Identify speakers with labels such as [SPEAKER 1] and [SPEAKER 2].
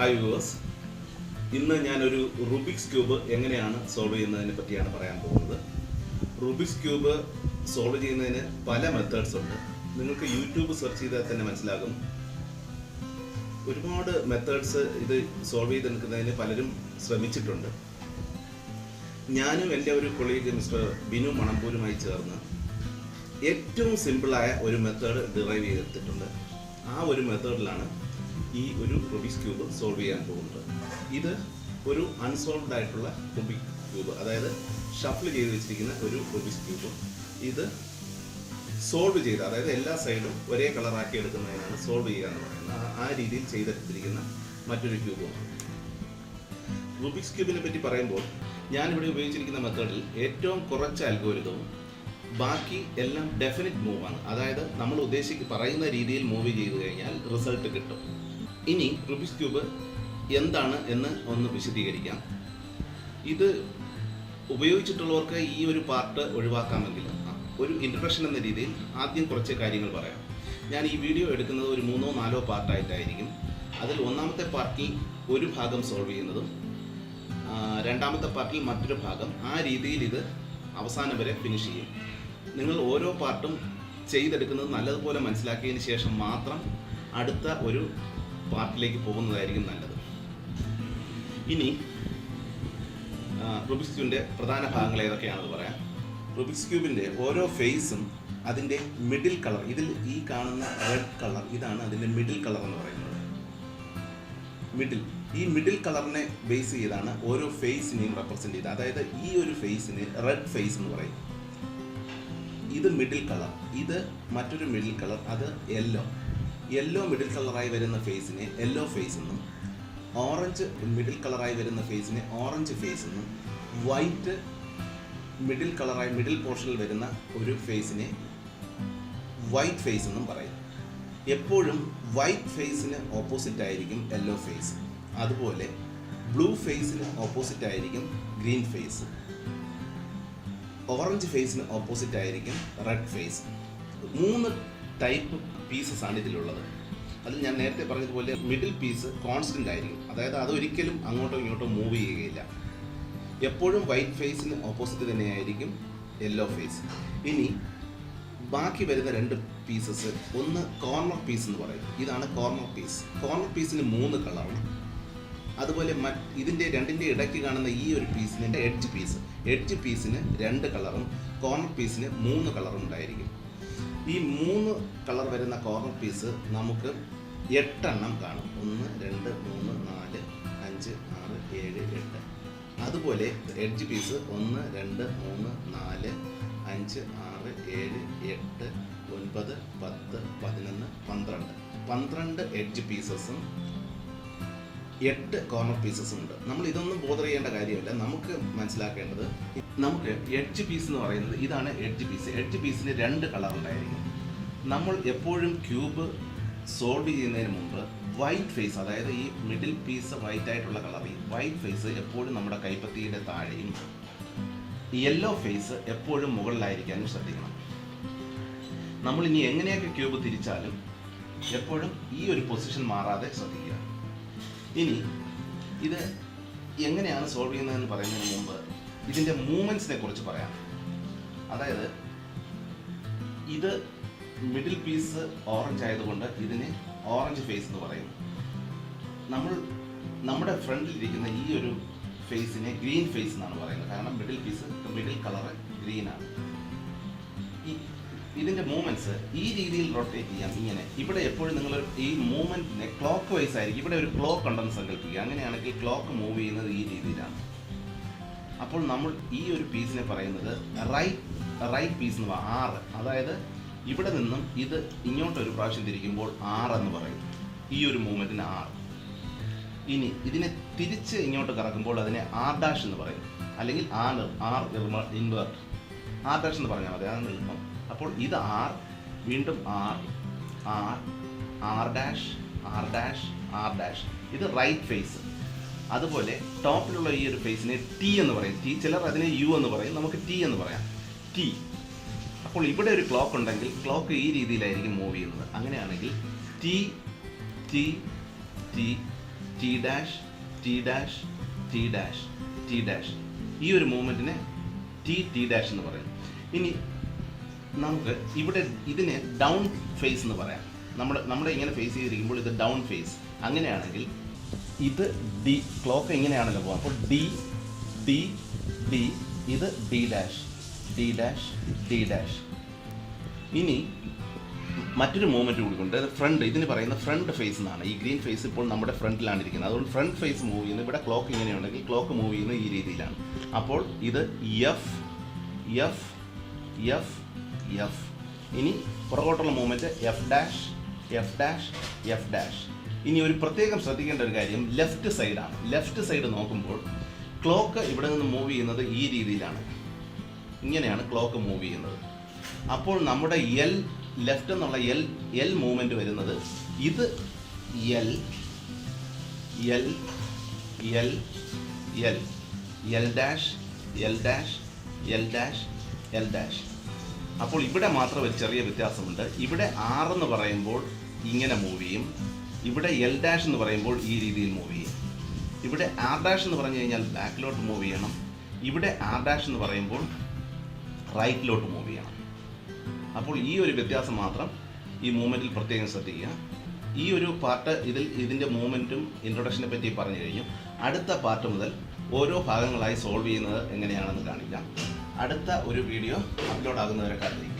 [SPEAKER 1] Hi viewers ഇന്ന് ഞാനൊരു Rubik's cube എങ്ങനെയാണ് സോൾവ് ചെയ്യുന്നതിനെ പറ്റിയാണ് പറയാൻ പോകുന്നത്. റുബിക്സ് ക്യൂബ് സോൾവ് ചെയ്യുന്നതിന് പല മെത്തേഡ്സ് ഉണ്ട്. നിങ്ങൾക്ക് യൂട്യൂബ് സെർച്ച് ചെയ്താൽ തന്നെ മനസ്സിലാകും. ഒരുപാട് മെത്തേഡ്സ് ഇത് സോൾവ് ചെയ്തെടുക്കുന്നതിന് പലരും ശ്രമിച്ചിട്ടുണ്ട്. ഞാനും എന്റെ ഒരു കൊളീഗ് മിസ്റ്റർ ബിനു മണമ്പൂരുമായി ചേർന്ന് ഏറ്റവും സിമ്പിളായ ഒരു മെത്തേഡ് ഡിറൈവ് ചെയ്തെടുത്തിട്ടുണ്ട് ആ ഒരു മെത്തേഡിലാണ് ഈ ഒരു റുബിക്സ് ക്യൂബ് സോൾവ് ചെയ്യാൻ പോകുന്നത്. ഇത് ഒരു അൺസോൾവ്ഡ് ആയിട്ടുള്ള റുബിക് ക്യൂബ് അതായത് ഷഫിൾ ചെയ്ത് വെച്ചിരിക്കുന്ന ഒരു റുബിക്സ് ക്യൂബ് ഇത് സോൾവ് ചെയ്ത് അതായത് എല്ലാ സൈഡും ഒരേ കളറാക്കി എടുക്കുന്നതിനാണ് സോൾവ് ചെയ്യുക എന്ന് പറയുന്നത്. ആ- രീതിയിൽ ചെയ്തെടുത്തിരിക്കുന്ന മറ്റൊരു ക്യൂബുമാണ് റുബിക്സ് ക്യൂബിനെ പറ്റി പറയുമ്പോൾ ഞാനിവിടെ ഉപയോഗിച്ചിരിക്കുന്ന മെത്തേഡിൽ ഏറ്റവും കുറച്ച് അൽഗോരിതവും ബാക്കി എല്ലാം ഡെഫിനറ്റ് മൂവാണ് അതായത് നമ്മൾ ഉദ്ദേശിക്ക് പറയുന്ന രീതിയിൽ മൂവ് ചെയ്തു കഴിഞ്ഞാൽ റിസൾട്ട് കിട്ടും. ഇനി റുബിക്സ് ക്യൂബ് എന്താണ് എന്ന് ഒന്ന് വിശദീകരിക്കാം. ഇത് ഉപയോഗിച്ചിട്ടുള്ളവർക്ക് ഈ ഒരു പാർട്ട് ഒഴിവാക്കാമെങ്കിൽ ഒരു ഇൻട്രഡക്ഷൻ എന്ന രീതിയിൽ ആദ്യം കുറച്ച് കാര്യങ്ങൾ പറയാം. ഞാൻ ഈ വീഡിയോ എടുക്കുന്നത് ഒരു മൂന്നോ നാലോ പാർട്ടായിട്ടായിരിക്കും അതിൽ ഒന്നാമത്തെ പാർട്ടിൽ ഒരു ഭാഗം സോൾവ് ചെയ്യുന്നതും രണ്ടാമത്തെ പാർട്ടിൽ മറ്റൊരു ഭാഗം ആ രീതിയിൽ ഇത് അവസാനം വരെ ഫിനിഷ് ചെയ്യും. നിങ്ങൾ ഓരോ പാർട്ടും ചെയ്തെടുക്കുന്നത് നല്ലതുപോലെ മനസ്സിലാക്കിയതിന് ശേഷം മാത്രം അടുത്ത ഒരു പാർട്ടിലേക്ക് പോകുന്നതായിരിക്കും നല്ലത്. ഇനി റുബിക്സ് ക്യൂബിന്റെ പ്രധാന ഭാഗങ്ങൾ ഏതൊക്കെയാണെന്ന് പറയാം. റുബിക്സ് ക്യൂബിന്റെ ഓരോ ഫേസും അതിന്റെ മിഡിൽ കളർ ഇതിൽ ഈ കാണുന്ന റെഡ് കളർ ഇതാണ് അതിന്റെ മിഡിൽ കളർ എന്ന് പറയുന്നത്. മിഡിൽ ഈ മിഡിൽ കളറിനെ ബേസ് ചെയ്താണ് ഓരോ ഫേസിനെയും റെപ്രസെന്റ് ചെയ്തത്. അതായത് ഈ ഒരു ഫേസിന് റെഡ് ഫേസ് എന്ന് പറയും. ഇത് മിഡിൽ കളർ ഇത് മറ്റൊരു മിഡിൽ കളർ അത് യെല്ലോ യെല്ലോ മിഡിൽ കളറായി വരുന്ന ഫേസിനെ യെല്ലോ ഫേസ് എന്നും ഓറഞ്ച് മിഡിൽ കളറായി വരുന്ന ഫേസിനെ ഓറഞ്ച് ഫേസ് എന്നും വൈറ്റ് മിഡിൽ കളറായി മിഡിൽ പോർഷനിൽ വരുന്ന ഒരു ഫേസിനെ വൈറ്റ് ഫേസ് എന്നും പറയും. എപ്പോഴും വൈറ്റ് ഫേസിന് ഓപ്പോസിറ്റ് ആയിരിക്കും യെല്ലോ ഫേസ് അതുപോലെ ബ്ലൂ ഫേസിന് ഓപ്പോസിറ്റ് ആയിരിക്കും ഗ്രീൻ ഫേസ് ഓറഞ്ച് ഫേസിന് ഓപ്പോസിറ്റ് ആയിരിക്കും റെഡ് ഫേസ് മൂന്ന് ടൈപ്പ് പീസസ് ആണ് ഇതിലുള്ളത് അതിൽ ഞാൻ നേരത്തെ പറഞ്ഞതുപോലെ മിഡിൽ പീസ് കോൺസ്റ്റന്റ് ആയിരിക്കും. അതായത് അതൊരിക്കലും അങ്ങോട്ടോ ഇങ്ങോട്ടോ മൂവ് ചെയ്യുകയില്ല. എപ്പോഴും വൈറ്റ് ഫേസിന് ഓപ്പോസിറ്റ് തന്നെയായിരിക്കും യെല്ലോ ഫേസ് ഇനി ബാക്കി വരുന്ന രണ്ട് പീസസ് ഒന്ന് കോർണർ പീസ് എന്ന് പറയും. ഇതാണ് കോർണർ പീസ് കോർണർ പീസിന് മൂന്ന് കളറും അതുപോലെ മറ്റ് ഇതിന്റെ രണ്ടിന്റെ ഇടയ്ക്ക് കാണുന്ന ഈ ഒരു പീസിന്റെ എഡ്ജ് പീസ് എഡ്ജ് പീസിന് രണ്ട് കളറും കോർണർ പീസിന് മൂന്ന് കളറും ഉണ്ടായിരിക്കും. ഈ മൂന്ന് കളർ വരുന്ന കോർണർ പീസ് നമുക്ക് എട്ടെണ്ണം കാണും. ഒന്ന് രണ്ട് മൂന്ന് നാല് അഞ്ച് ആറ് ഏഴ് എട്ട്. അതുപോലെ എഡ്ജ് പീസ് ഒന്ന് രണ്ട് മൂന്ന് നാല് അഞ്ച് ആറ് ഏഴ് എട്ട് ഒൻപത് പത്ത് പതിനൊന്ന് പന്ത്രണ്ട്. പന്ത്രണ്ട് എഡ്ജ് പീസസും എട്ട് കോർണർ പീസസ് ഉണ്ട്. നമ്മൾ ഇതൊന്നും ബോധർ ചെയ്യേണ്ട കാര്യമില്ല. നമുക്ക് മനസ്സിലാക്കേണ്ടത് നമുക്ക് എഡ്ജ് പീസ് എന്ന് പറയുന്നത് ഇതാണ് എഡ്ജ് പീസ് എഡ്ജ് പീസിന് രണ്ട് കളർ ഉണ്ടായിരിക്കും. നമ്മൾ എപ്പോഴും ക്യൂബ് സോൾവ് ചെയ്യുന്നതിന് മുമ്പ് വൈറ്റ് ഫേസ് അതായത് ഈ മിഡിൽ പീസ് വൈറ്റ് ആയിട്ടുള്ള കളർ ഈ വൈറ്റ് ഫേസ് എപ്പോഴും നമ്മുടെ കൈപ്പത്തിയുടെ താഴെയും യെല്ലോ ഫേസ് എപ്പോഴും മുകളിലായിരിക്കാനും ശ്രദ്ധിക്കണം. നമ്മൾ ഇനി എങ്ങനെയൊക്കെ ക്യൂബ് തിരിച്ചാലും എപ്പോഴും ഈ ഒരു പൊസിഷൻ മാറാതെ ശ്രദ്ധിക്കുക. ഇനി ഇത് എങ്ങനെയാണ് സോൾവ് ചെയ്യുന്നതെന്ന് പറയുന്നതിന് മുമ്പ് ഇതിന്റെ മൂവ്മെന്റ്സിനെ കുറിച്ച് പറയാം. അതായത് ഇത് മിഡിൽ പീസ് ഓറഞ്ച് ആയതുകൊണ്ട് ഇതിനെ ഓറഞ്ച് ഫേസ് എന്ന് പറയും നമ്മൾ നമ്മുടെ ഫ്രണ്ടിൽ ഇരിക്കുന്ന ഈ ഒരു ഫേസിനെ ഗ്രീൻ ഫേസ് എന്നാണ് പറയുന്നത്. കാരണം മിഡിൽ പീസ് മിഡിൽ കളർ ഗ്രീനാണ് ഈ ഇതിന്റെ മൂവ്മെന്റ്സ് ഈ രീതിയിൽ റൊട്ടേറ്റ് ചെയ്യാം. ഇങ്ങനെ. ഇവിടെ എപ്പോഴും നിങ്ങൾ ഈ മൂവ്മെന്റിനെ ക്ലോക്ക് വൈസ് ആയിരിക്കും. ഇവിടെ ഒരു ക്ലോക്ക് ഉണ്ടെന്ന് സങ്കല്പിക്കുക അങ്ങനെയാണെങ്കിൽ ക്ലോക്ക് മൂവ് ചെയ്യുന്നത് ഈ രീതിയിലാണ്. അപ്പോൾ നമ്മൾ ഈ ഒരു പീസിനെ പറയുന്നത് റൈറ്റ് റൈറ്റ് പീസ് എന്ന് പറ ആറ് അതായത് ഇവിടെ നിന്നും ഇത് ഇങ്ങോട്ട് ഒരു പ്രാവശ്യം തിരിക്കുമ്പോൾ ആറ് എന്ന് പറയും. ഈ ഒരു മൂവ്മെന്റിന് ആറ് ഇനി ഇതിനെ തിരിച്ച് ഇങ്ങോട്ട് കറക്കുമ്പോൾ അതിനെ ആർ ഡാഷ് എന്ന് പറയും. അല്ലെങ്കിൽ R R invert R dash എന്ന് പറഞ്ഞാൽ മതി. അതാണ് എളുപ്പം. അപ്പോൾ ഇത് ആർ വീണ്ടും R R R dash R dash R dash ഇത് റൈറ്റ് ഫേസ് അതുപോലെ ടോപ്പിലുള്ള ഈ ഒരു ഫേസിനെ ടി എന്ന് പറയും. ടി ചിലർ അതിനെ യു എന്ന് പറയും. നമുക്ക് ടി എന്ന് പറയാം. ടി അപ്പോൾ ഇവിടെ ഒരു ക്ലോക്ക് ഉണ്ടെങ്കിൽ ക്ലോക്ക് ഈ രീതിയിലായിരിക്കും മൂവ് ചെയ്യുന്നത്. അങ്ങനെയാണെങ്കിൽ T T T T dash T dash T dash T dash ഈ ഒരു മൂവ്മെന്റിനെ ടി ടി ഡാഷ് എന്ന് പറയും. ഇനി നമുക്ക് ഇവിടെ ഇതിനെ ഡൗൺ ഫേസ് എന്ന് പറയാം. നമ്മൾ നമ്മുടെ ഇങ്ങനെ ഫേസ് ചെയ്തിരിക്കുമ്പോൾ ഇത് ഡൗൺ ഫേസ് അങ്ങനെയാണെങ്കിൽ ഇത് ഡി ക്ലോക്ക് എങ്ങനെയാണല്ലോ പോകുക അപ്പോൾ ഡി ഡി ഡി ഇത് D dash D dash D dash ഇനി മറ്റൊരു മൂവ്മെന്റ് കൂടിക്കൊണ്ട് ഫ്രണ്ട് ഇതിന് പറയുന്ന ഫ്രണ്ട് ഫേസ് എന്നാണ്. ഈ ഗ്രീൻ ഫേസ് ഇപ്പോൾ നമ്മുടെ ഫ്രണ്ടിലാണ് ഇരിക്കുന്നത്. അതുകൊണ്ട് ഫ്രണ്ട് ഫേസ് മൂവ് ചെയ്യുന്നത് ഇവിടെ ക്ലോക്ക് ഇങ്ങനെയുണ്ടെങ്കിൽ ക്ലോക്ക് മൂവ് ചെയ്യുന്നത് ഈ രീതിയിലാണ്. അപ്പോൾ ഇത് എഫ് എഫ് എഫ് എഫ് ഇനി പുറകോട്ടുള്ള movement F dash F dash F dash ഇനി ഒരു പ്രത്യേകം ശ്രദ്ധിക്കേണ്ട ഒരു കാര്യം ലെഫ്റ്റ് സൈഡാണ് ലെഫ്റ്റ് സൈഡ് നോക്കുമ്പോൾ ക്ലോക്ക് ഇവിടെ നിന്ന് മൂവ് ചെയ്യുന്നത് ഈ രീതിയിലാണ്. ഇങ്ങനെയാണ് ക്ലോക്ക് മൂവ് ചെയ്യുന്നത്. അപ്പോൾ നമ്മുടെ എൽ ലെഫ്റ്റ് എന്നുള്ള എൽ എൽ മൂവ്മെന്റ് വരുന്നത് ഇത് L L L L L dash L dash L dash L dash അപ്പോൾ ഇവിടെ മാത്രം ഒരു ചെറിയ വ്യത്യാസമുണ്ട്. ഇവിടെ ആർ എന്ന് പറയുമ്പോൾ ഇങ്ങനെ മൂവ് ചെയ്യും. ഇവിടെ എൽ ഡാഷ് എന്ന് പറയുമ്പോൾ ഈ രീതിയിൽ മൂവ് ചെയ്യും. ഇവിടെ ആർ ഡാഷ് എന്ന് പറഞ്ഞു കഴിഞ്ഞാൽ ബാക്കിലോട്ട് മൂവ് ചെയ്യണം. ഇവിടെ ആർ ഡാഷ് എന്ന് പറയുമ്പോൾ റൈറ്റിലോട്ട് മൂവ് ചെയ്യണം. അപ്പോൾ ഈ ഒരു വ്യത്യാസം മാത്രം ഈ മൂവ്മെന്റിൽ പ്രത്യേകം ശ്രദ്ധിക്കുക. ഈ ഒരു പാർട്ട് ഇതിൽ ഇതിന്റെ മൂവ്മെന്റും ഇൻട്രൊഡക്ഷനെ പറ്റി പറഞ്ഞു കഴിഞ്ഞു. അടുത്ത പാർട്ട് മുതൽ ഓരോ ഭാഗങ്ങളായി സോൾവ് ചെയ്യുന്നത് എങ്ങനെയാണെന്ന് കാണിക്കാം. അടുത്ത ഒരു വീഡിയോ അപ്ലോഡ് ആകുന്നവരെ കാത്തിരിക്കും.